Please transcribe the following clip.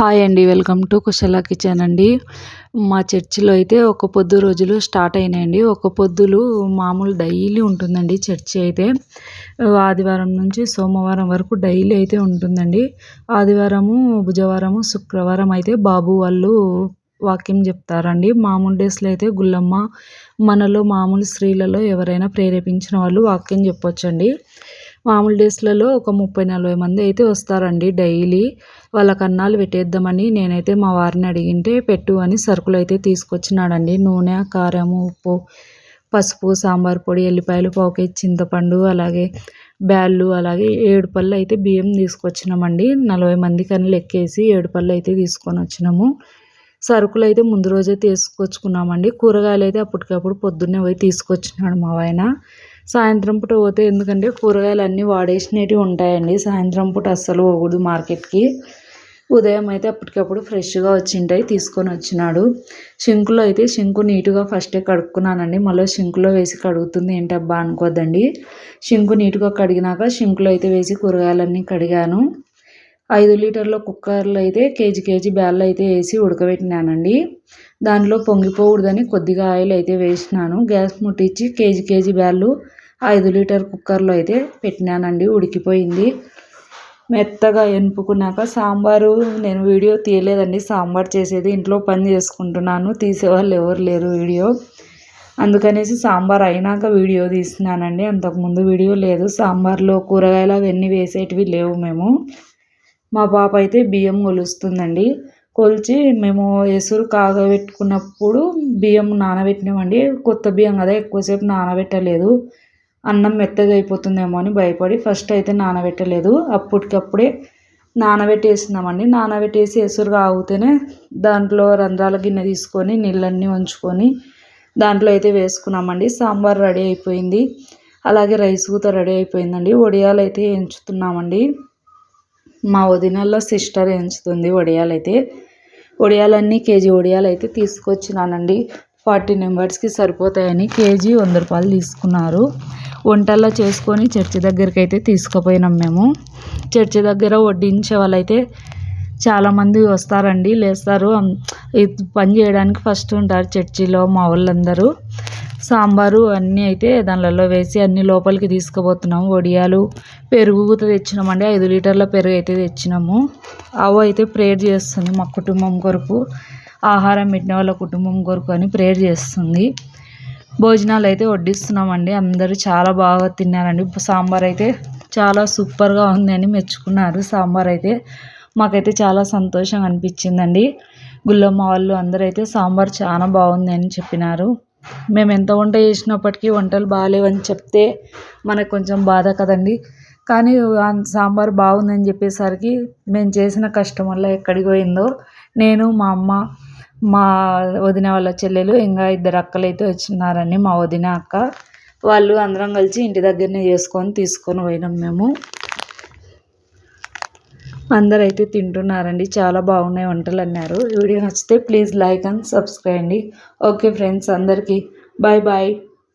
Hi అండి welcome to Kushala kitchen అండి. మా చర్చిలో అయితే ఒక పొద్దు రోజులు స్టార్ట్ అయినాయండి. ఒక పొద్దులు మామూలు డైలీ ఉంటుందండి చర్చి అయితే. ఆదివారం నుంచి సోమవారం వరకు డైలీ అయితే ఉంటుందండి. ఆదివారము బుధవారము శుక్రవారం అయితే బాబు వాళ్ళు వాక్యం చెప్తారండి. మామూలు డేస్లో అయితే గుల్లమ్మ మనలో మామూలు స్త్రీలలో ఎవరైనా ప్రేరేపించిన వాళ్ళు వాక్యం చెప్పొచ్చండి. మామూలు డేస్లలో ఒక ముప్పై నలభై మంది అయితే వస్తారండి డైలీ. వాళ్ళ కన్నాలు పెట్టేద్దామని నేనైతే మా వారిని అడిగింటే పెట్టు అని సరుకులు అయితే తీసుకొచ్చినాడండి. నూనె కారం ఉప్పు పసుపు సాంబార్ పొడి ఎల్లిపాయలు పావుకే చింతపండు అలాగే బ్యాళ్ళు అలాగే ఏడు పళ్ళు అయితే బియ్యం తీసుకొచ్చినామండి. నలభై మంది అని లెక్కేసి ఏడు పళ్ళు అయితే తీసుకొని వచ్చినాము. సరుకులు అయితే ముందు రోజే తీసుకొచ్చుకున్నామండి. కూరగాయలు అయితే అప్పటికప్పుడు పొద్దున్నే పోయి తీసుకొచ్చినాడు మా ఆయన. సాయంత్రం పూట పోతే ఎందుకంటే కూరగాయలు అన్నీ వాడేసినవి ఉంటాయండి. సాయంత్రం పూట అస్సలు పోకూడదు మార్కెట్కి. ఉదయం అయితే అప్పటికప్పుడు ఫ్రెష్గా వచ్చింటాయి తీసుకొని వచ్చినాడు. షింకులో అయితే షింకు నీట్గా ఫస్టే కడుక్కున్నానండి. మళ్ళీ షింకులో వేసి కడుగుతుంది. ఏంటబ్బా అనుకోద్దండి. షింకు నీట్గా కడిగినాక షింకులో అయితే వేసి కూరగాయలన్నీ కడిగాను. ఐదు లీటర్ల కుక్కర్లో అయితే కేజీ కేజీ బ్యాళ్ళు అయితే వేసి ఉడకబెట్టినానండి. దాంట్లో పొంగిపోకూడదని కొద్దిగా ఆయిల్ అయితే వేసినాను. గ్యాస్ ముట్టించి కేజీ కేజీ బ్యాళ్ళు ఐదు లీటర్ కుక్కర్లో అయితే పెట్టినానండి ఉడికిపోయింది. మెత్తగా ఎనుపుకున్నాక సాంబారు నేను వీడియో తీయలేదండి సాంబార్ చేసేది ఇంట్లో పని చేసుకుంటున్నాను తీసేవాళ్ళు ఎవరు లేరు వీడియో. అందుకనేసి సాంబార్ అయినాక వీడియో తీసినానండి అంతకుముందు వీడియో లేదు. సాంబార్లో కూరగాయలు అవన్నీ వేసేటివి లేవు మేము. మా పాప అయితే బియ్యం కొలుస్తుందండి. కొలిచి మేము ఎసురు కాగబెట్టుకున్నప్పుడు బియ్యం నానబెట్టినామండి. కొత్త బియ్యం కదా ఎక్కువసేపు నానబెట్టలేదు. అన్నం మెత్తగా అయిపోతుందేమో అని భయపడి ఫస్ట్ అయితే నానబెట్టలేదు. అప్పటికప్పుడే నానబెట్టేసినామండి. నానబెట్టేసి ఎసురుగా ఆగితేనే దాంట్లో రంధ్రాల గిన్నె తీసుకొని నీళ్ళన్నీ ఉంచుకొని దాంట్లో అయితే వేసుకున్నామండి. సాంబార్ రెడీ అయిపోయింది. అలాగే రైస్ కూడా రెడీ అయిపోయిందండి. వడియాలు అయితే ఎంచుతున్నామండి. మా వదినల్లో సిస్టర్ ఎంచుతుంది వడియాలు అయితే. వడియాలన్నీ కేజీ వడియాలు అయితే తీసుకొచ్చినానండి. ఫార్టీ మెంబర్స్కి సరిపోతాయని కేజీ వంద రూపాయలు తీసుకున్నారు. వంటల్లో చేసుకొని చర్చి దగ్గరికి అయితే తీసుకుపోయినాం మేము. చర్చి దగ్గర వడ్డించే వాళ్ళైతే చాలామంది వస్తారండి లేస్తారు. పని చేయడానికి ఫస్ట్ ఉంటారు చర్చిలో మా వాళ్ళందరూ. సాంబారు అన్నీ అయితే దానిలలో వేసి అన్ని లోపలికి తీసుకుపోతున్నాము వడియాలు పెరుగు కూడా తెచ్చినామండి. ఐదు లీటర్ల పెరుగు అయితే తెచ్చినాము. అవ అయితే ప్రేయర్ చేస్తుంది మా కుటుంబం కొరకు. ఆహారం పెట్టిన వాళ్ళ కుటుంబం కొరకు అని ప్రేయర్ చేస్తుంది. భోజనాలు అయితే వడ్డిస్తున్నామండి. అందరూ చాలా బాగా తిన్నారండి. సాంబార్ అయితే చాలా సూపర్గా ఉందని మెచ్చుకున్నారు. సాంబార్ అయితే మాకైతే చాలా సంతోషంగా అనిపించిందండి. గుల్లమ్మ వాళ్ళు అందరూ అయితే సాంబార్ చాలా బాగుంది అని చెప్పినారు. మేము ఎంత వంట చేసినప్పటికీ వంటలు బాగాలేవని చెప్తే మనకు కొంచెం బాధ కదండి. కానీ సాంబార్ బాగుందని చెప్పేసరికి మేము చేసిన కష్టం వల్ల ఎక్కడికి పోయిందో నేను మా అమ్మ మా వదిన వాళ్ళ చెల్లెలు ఇంకా ఇద్దరు అక్కలు అయితే వచ్చినారండి. మా వదిన అక్క వాళ్ళు అందరం కలిసి ఇంటి దగ్గరనే చేసుకొని తీసుకొని పోయినాం మేము. అందరూ అయితే తింటున్నారండి. చాలా బాగున్నాయి వంటలు అన్నారు. వీడియో నచ్చితే ప్లీజ్ లైక్ అండ్ సబ్స్క్రైబ్ అండి. ఓకే ఫ్రెండ్స్ అందరికీ బాయ్ బాయ్.